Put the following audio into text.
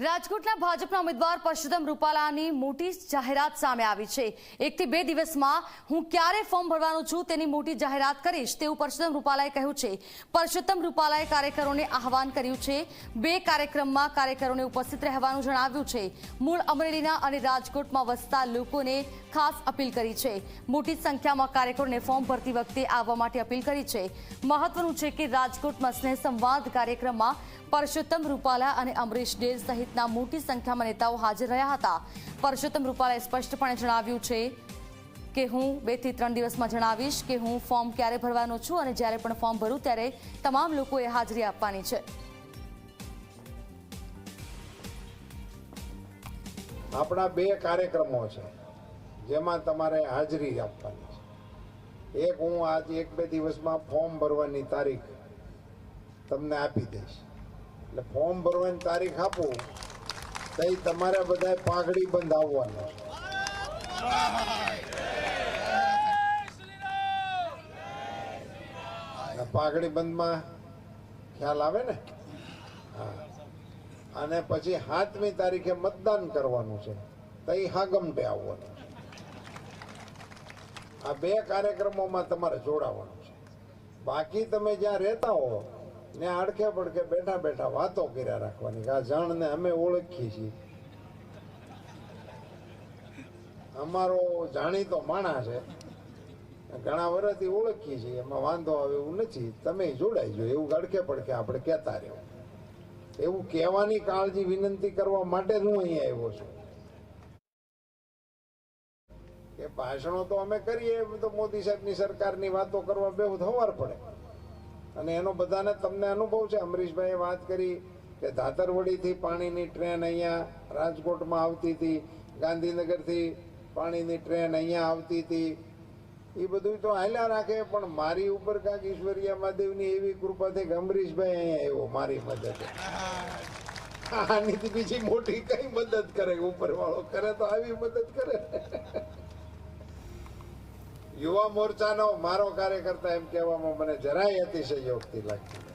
રાજકોટના ભાજપના ઉમેદવાર પરસોત્તમ રૂપાલાની મોટી જાહેરાત સામે આવી છે. એકથી બે દિવસમાં હું ક્યારે ફોર્મ ભરવાનું છું તેની મોટી જાહેરાત કરીશ તેવું પરસોત્તમ રૂપાલાએ કહ્યું છે. પરસોત્તમ રૂપાલાએ કાર્યકરોને આહવાન કર્યું છે. બે કાર્યક્રમમાં કાર્યકરોને ઉપસ્થિત રહેવાનું જણાવ્યું છે. મૂળ અમરેલીના અને રાજકોટમાં વસતા લોકોને ખાસ અપીલ કરી છે. મોટી સંખ્યામાં કાર્યકરોને ફોર્મ ભરતી વખતે આવવા માટે અપીલ કરી છે. મહત્વનું છે કે રાજકોટમાં સ્નેહ સંવાદ કાર્યક્રમમાં પરસોત્તમ રૂપાલા અને અમરીશ ડેર સહિતના મોટી સંખ્યામાં નેતાઓ હાજર રહ્યા હતા. પરસોત્તમ રૂપાલાએ સ્પષ્ટપણે જણાવ્યું છે કે હું બેથી ત્રણ દિવસમાં જણાવીશ કે હું ફોર્મ ક્યારે ભરવાનો છું અને જ્યારે પણ ફોર્મ ભરું ત્યારે તમામ લોકોએ હાજરી આપવાની છે. આપણા બે કાર્યક્રમો છે, જેમાં તમારે હાજરી આપવાની છે. એક હું આજ એક બે દિવસમાં ફોર્મ ભરવાની તારીખ તમને આપી દઈશ. એટલે ફોર્મ ભરવાની તારીખ આપું, તો તમારે બધા પાઘડી બંધ છે પાઘડી બંધમાં ખ્યાલ આવે ને? અને પછી સાતમી તારીખે મતદાન કરવાનું છે, તો એ હાગમટે આવવાનું. આ બે કાર્યક્રમોમાં તમારે જોડાવાનું છે. બાકી તમે જ્યાં રહેતા હો ને અડખે પડખે બેઠા બેઠા વાતો કર્યા રાખવાની આ જણને અમે ઓળખીએ છીએ. અમારો જાણીતો માણસ છે. ઘણા વર્ષથી ઓળખીએ છીએ, એમાં વાંધો આવે એવું નથી. તમે જોડાઈ જો એવું અડખે પડખે આપણે કહેતા રહ્યો એવું કહેવાની કાળજી, વિનંતી કરવા માટે જ હું અહીંયા આવ્યો છું. કે ભાષણો તો અમે કરીએ, એમ તો મોદી સાહેબની સરકારની વાતો કરવા બે થવાર પડે. અને એનો બધાને તમને અનુભવ છે. અમરીશભાઈએ વાત કરી કે ધાતરવડીથી પાણીની ટ્રેન અહીંયા રાજકોટમાં આવતી હતી, ગાંધીનગરથી પાણીની ટ્રેન અહીંયા આવતી હતી. એ બધું તો હાલ્યા રાખે, પણ મારી ઉપર કાંઈક ઈશ્વરિયા મહાદેવની એવી કૃપાથી કે અમરીશભાઈ અહીંયા આવ્યો મારી મદદ આની બીજી મોટી કઈ મદદ કરે? ઉપરવાળો કરે તો આવી મદદ કરે. યુવા મોરચાનો મારો કાર્યકર્તા એમ કહેવામાં મને જરાય અતિશયોગથી લાગતી